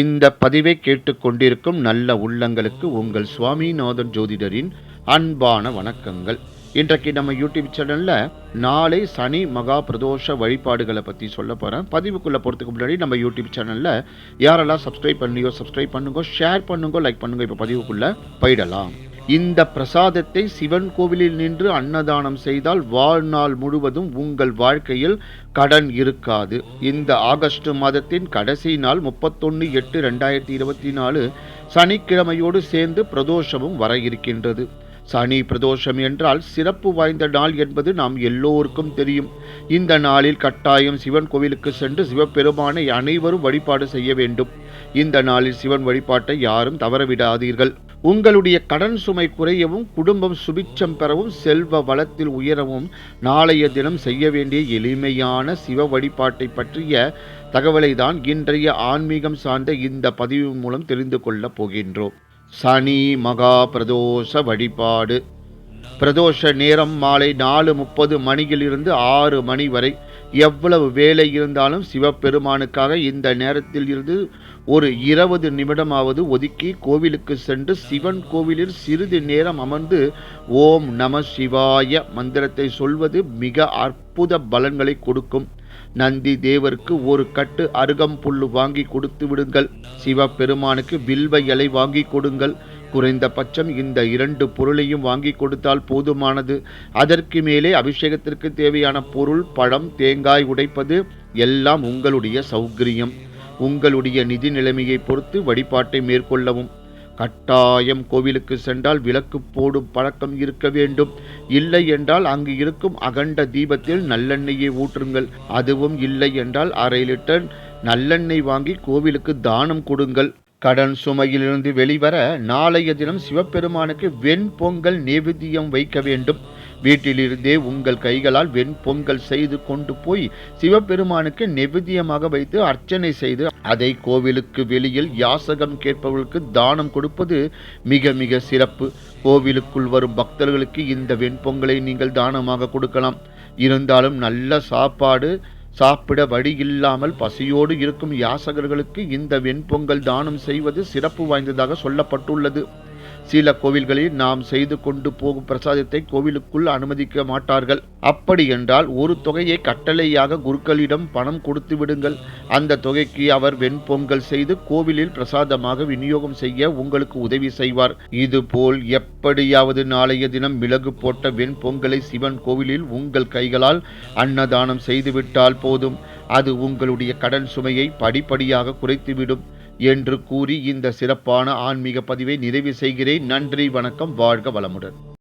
இந்த பதிவை கேட்டுக்கொண்டிருக்கும் நல்ல உள்ளங்களுக்கு உங்கள் சுவாமிநாதன் ஜோதிடரின் அன்பான வணக்கங்கள். இன்றைக்கு நம்ம யூடியூப் சேனலில் நாளை சனி மகா பிரதோஷ வழிபாடுகளை பற்றி சொல்ல போகிறேன் பதிவுக்குள்ளே போகிறதுக்கு முன்னாடி நம்ம யூடியூப் சேனலில் யாரெல்லாம் சப்ஸ்கிரைப் பண்ணியோ சப்ஸ்கிரைப் பண்ணுங்க ஷேர் பண்ணுங்க லைக் பண்ணுங்க. இப்போ பதிவுக்குள்ளே போயிடலாம். இந்த பிரசாதத்தை சிவன் கோவிலில் நின்று அன்னதானம் செய்தால் வாழ்நாள் முழுவதும் உங்கள் வாழ்க்கையில் கடன் இருக்காது. இந்த ஆகஸ்ட் மாதத்தின் கடைசி நாள் முப்பத்தொன்று எட்டு ரெண்டாயிரத்தி இருபத்தி நாலு சனிக்கிழமையோடு சேர்ந்து பிரதோஷமும் வர இருக்கின்றது. சனி பிரதோஷம் என்றால் சிறப்பு வாய்ந்த நாள் என்பது நாம் எல்லோருக்கும் தெரியும். இந்த நாளில் கட்டாயம் சிவன் கோவிலுக்கு சென்று சிவபெருமானை அனைவரும் வழிபாடு செய்ய வேண்டும். இந்த நாளில் சிவன் வழிபாட்டை யாரும் தவறவிடாதீர்கள். உங்களுடைய கடன் சுமை குறையவும் குடும்பம் சுபிச்சம் பெறவும் செல்வ வளத்தில் உயரவும் நாளைய தினம் செய்ய வேண்டிய எளிமையான சிவ வழிபாட்டை பற்றிய தகவலை தான் இன்றைய ஆன்மீகம் சார்ந்த இந்த பதிவு மூலம் தெரிந்து கொள்ளப் போகின்றோம். சனி மகா பிரதோஷ வழிபாடு. பிரதோஷ நேரம் மாலை நாலு முப்பது மணியிலிருந்து ஆறு மணி வரை எவ்வளவு வேலை இருந்தாலும் சிவபெருமானுக்காக இந்த நேரத்தில் இருந்து ஒரு இருபது நிமிடமாவது ஒதுக்கி கோவிலுக்கு சென்று சிவன் கோவிலில் சிறிது நேரம் அமர்ந்து ஓம் நம சிவாய மந்திரத்தை சொல்வது மிக அற்புத பலன்களை கொடுக்கும். நந்தி தேவருக்கு ஒரு கட்டு அருகம்புல்லு வாங்கி கொடுத்து விடுங்கள். சிவபெருமானுக்கு வில்வ இலை வாங்கி கொடுங்கள். குறைந்தபட்சம் இந்த இரண்டு பொருளையும் வாங்கி கொடுத்தால் போதுமானது. அதற்கு மேலே அபிஷேகத்திற்கு தேவையான பொருள் பழம் தேங்காய் உடைப்பது எல்லாம் உங்களுடைய சௌகரியம். உங்களுடைய நிதி நிலைமையை பொறுத்து வழிபாட்டை மேற்கொள்ளவும். கட்டாயம் கோவிலுக்கு சென்றால் விளக்கு போடும் பழக்கம் இருக்க வேண்டும். இல்லை என்றால் அங்கு இருக்கும் அகண்ட தீபத்தில் நல்லெண்ணெயை ஊற்றுங்கள். அதுவும் இல்லை என்றால் அரை லிட்டர் நல்லெண்ணெய் வாங்கி கோவிலுக்கு தானம் கொடுங்கள். கடன் சுமையிலிருந்து வெளிவர நாளைய தினம் சிவபெருமானுக்கு வெண்பொங்கல் நேவேத்தியம் வைக்க வேண்டும். வீட்டிலிருந்தே உங்கள் கைகளால் வெண்பொங்கல் செய்து கொண்டு போய் சிவபெருமானுக்கு நெவேத்தியமாக வைத்து அர்ச்சனை செய்து அதை கோவிலுக்கு வெளியில் யாசகம் கேட்பவர்களுக்கு தானம் கொடுப்பது மிக மிக சிறப்பு. கோவிலுக்குள் வரும் பக்தர்களுக்கு இந்த வெண்பொங்கலை நீங்கள் தானமாக கொடுக்கலாம். இருந்தாலும் நல்ல சாப்பாடு சாப்பிட வழி இல்லாமல் பசியோடு இருக்கும் யாசகர்களுக்கு இந்த வெண்பொங்கல் தானம் செய்வது சிறப்பு வாய்ந்ததாக சொல்லப்பட்டுள்ளது. சில கோவில்களில் நாம் செய்து கொண்டு போகும் பிரசாதத்தை கோவிலுக்குள் அனுமதிக்க மாட்டார்கள். அப்படி என்றால் ஒரு தொகையை கட்டளையாக குருக்களிடம் பணம் கொடுத்து விடுங்கள். அந்த தொகைக்கு அவர் வெண்பொங்கல் செய்து கோவிலில் பிரசாதமாக விநியோகம் செய்ய உங்களுக்கு உதவி செய்வார். இதுபோல் எப்படியாவது நாளைய தினம் மிளகு போட்ட வெண்பொங்கலை சிவன் கோவிலில் உங்கள் கைகளால் அன்னதானம் செய்துவிட்டால் போதும். அது உங்களுடைய கடன் சுமையை படிப்படியாக குறைத்துவிடும். என்று கூறி இந்த சிறப்பான ஆன்மீக பதிவை நிறைவு செய்கிறேன். நன்றி வணக்கம் வாழ்க வளமுடன்.